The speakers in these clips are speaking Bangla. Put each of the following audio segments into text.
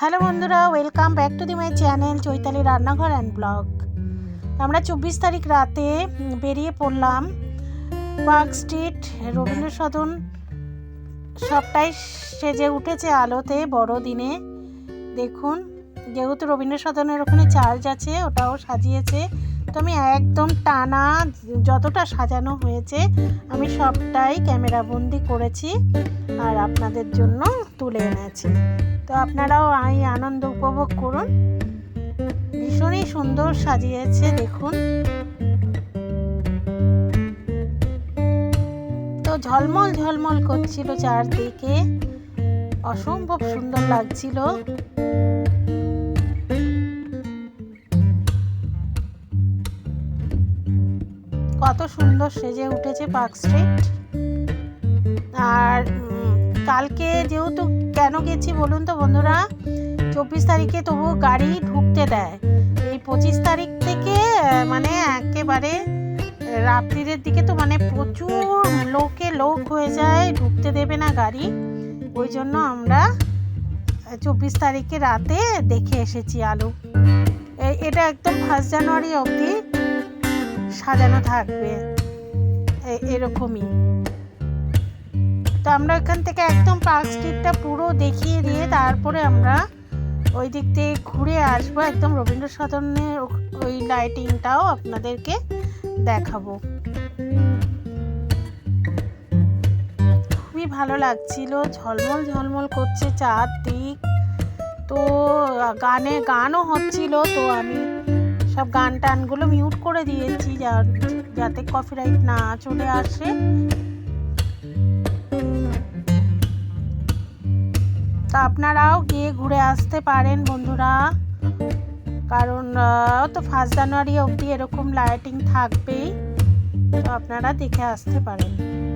হ্যালো বন্ধুরা welcome back to the my channel Chaitali Rannaghar and blog আমরা চব্বিশ তারিখ রাতে বেরিয়ে পড়লাম পার্ক স্ট্রিট রবীন্দ্র সদন সবটাই সেজে উঠেছে আলোতে, বড় দিনে। দেখুন, যেহেতু রবীন্দ্র সদনের ওখানে চার্জ আছে, ওটাও সাজিয়েছে। তো আমি একদম টানা যতটা সাজানো হয়েছে, আমি সবটাই ক্যামেরা বন্দি করেছি আর আপনাদের জন্য তুলে এনেছি। তো আপনারাও এই আনন্দ উপভোগ করুন। ভীষণই সুন্দর সাজিয়েছে, দেখুন। তো ঝলমল ঝলমল করছিল চারদিকে। অসম্ভব সুন্দর লাগছিল। কত সুন্দর সেজে উঠেছে পার্ক স্ট্রিট। আর কালকে যেহেতু কেন গেছি বলুন তো বন্ধুরা, চব্বিশ তারিখে তবু গাড়ি ঢুকতে দেয়। এই পঁচিশ তারিখ থেকে মানে একেবারে, রাত্রিরের দিকে তো মানে প্রচুর লোকে লোক হয়ে যায়, ঢুকতে দেবে না গাড়ি। ওই জন্য আমরা চব্বিশ তারিখে রাতে দেখে এসেছি আলু। এটা একদম ফার্স্ট জানুয়ারি অবধি। সাজানো থাকবে। এরকমই। তো আমরা এখান থেকে একদম পার্ক স্ট্রিটটা পুরো দেখিয়ে দিয়ে তারপরে আমরা ওই দিক থেকে ঘুরে আসব। একদম রবীন্দ্র সদনের ওই লাইটিংটাও আপনাদেরকে দেখাবো। খুবই ভালো লাগছিল। ঝলমল ঝলমল করছে চারদিক। তো, গানে, গানও হচ্ছিল। তো আমি সব গান টানগুলো মিউট করে দিয়েছি যা- যাতে কপিরাইট না চলে আসে। তা আপনারাও গিয়ে ঘুরে আসতে পারেন বন্ধুরা। কারণ তো ফার্স্ট জানুয়ারি অবধি এরকম লাইটিং থাকবেই। তো আপনারা দেখে আসতে পারেন।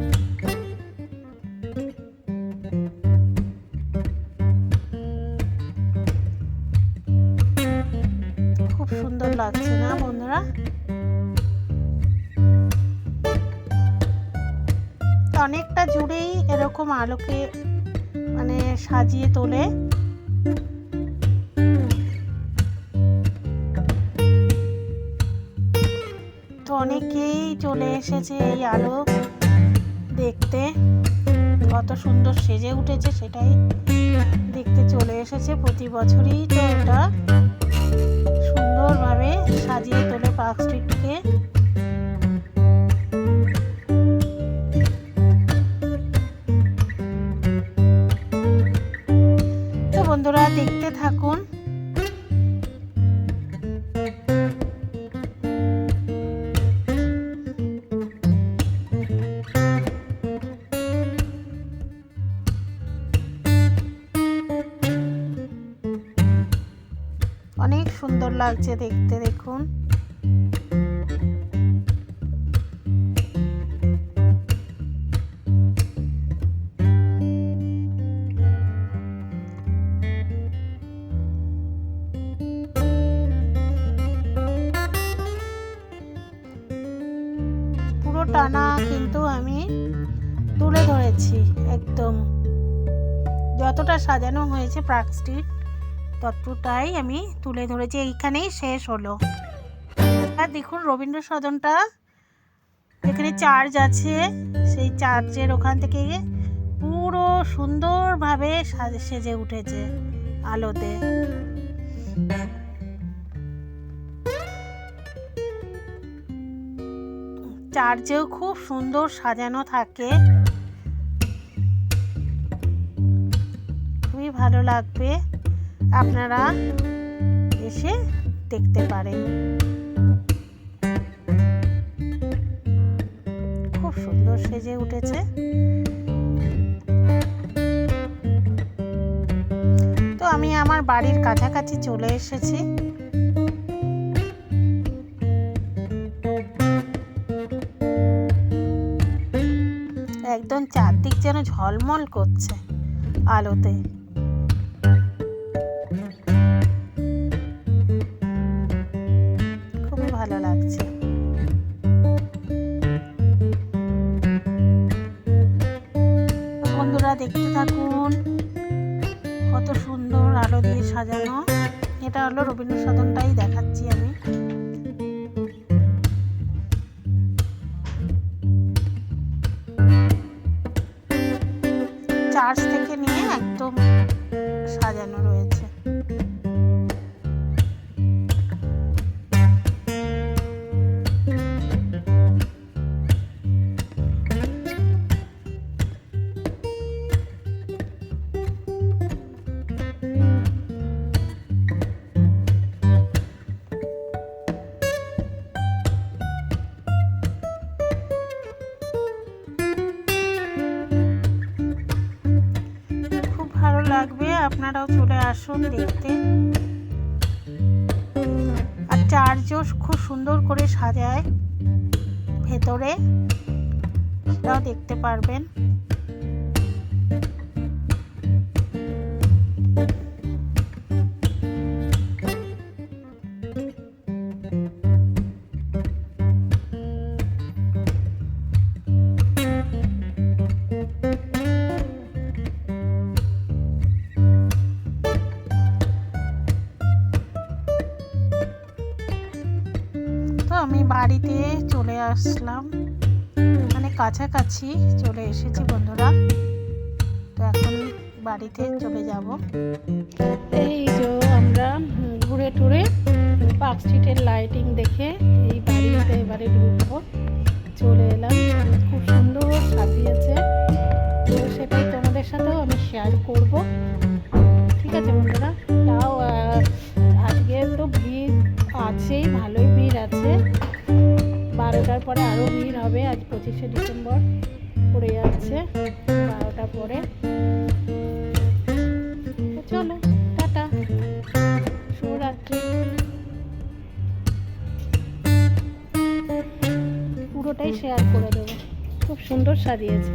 সুন্দর লাগছে না, বন্ধুরা? অনেকটা জুড়েই এরকম আলোকে মানে সাজিয়ে তোলে। তো অনেকেই চলে এসেছে এই আলো দেখতে। কত সুন্দর সেজে উঠেছে সেটাই দেখতে চলে এসেছে প্রতি বছরই তো এটা। সুন্দরভাবে সাজিয়ে তোলে পার্ক স্ট্রিটকে। তো বন্ধুরা দেখতে থাকুন সুন্দর লাগছে দেখতে, দেখুন। পুরো টানা কিন্তু আমি তুলে ধরেছি, একদম। যতটা সাজানো হয়েছে পার্ক স্ট্রিট ততটাই আমি তুলে ধরেছি, এইখানেই শেষ হলো। আর দেখুন রবীন্দ্র সদনটা যেখানে চার্জ আছে, সেই চার্চের ওখান থেকে পুরো সুন্দরভাবে সেজে উঠেছে আলোতে। চার্চেও খুব সুন্দর সাজানো থাকে। খুবই ভালো লাগবে। আপনারা এসে দেখতে পারেন। খুব সুন্দর সেজে উঠেছে। তো আমি আমার বাড়ির কাছাকাছি চলে এসেছি। একদম চারদিক যেন ঝলমল করছে আলোতে। ভালো লাগছে। বন্ধুরা দেখতে থাকুন, কত সুন্দর আলো দিয়ে সাজানো। এটা হলো রবীন্দ্র সদনটাই দেখাচ্ছি আমি। চার্চ থেকে নিয়ে আপনারাও চলে আসুন দেখতে। আর চার্চও খুব সুন্দর করে সাজায় ভেতরে। সেটাও দেখতে পারবেন। আমি বাড়িতে চলে আসলাম। মানে কাছাকাছি চলে এসেছি বন্ধুরা। তো এখন বাড়িতে চলে যাব। এই যে আমরা ঘুরে টুরে পার্ক স্ট্রিটের লাইটিং দেখে এই বাড়িতে এবারে ঢুকবো। চলে এলাম। খুব সুন্দর সাজিয়েছে। তো সেটাই তোমাদের সাথেও আমি শেয়ার করব। ঠিক আছে বন্ধুরা? পরে আরও ভিড় হবে। আজ পঁচিশে ডিসেম্বর পড়ে যাচ্ছে বারোটা পরে। চলো, টাটা। শুভরাত্রি। পুরোটাই শেয়ার করে দেবো। খুব সুন্দর সাজিয়েছে।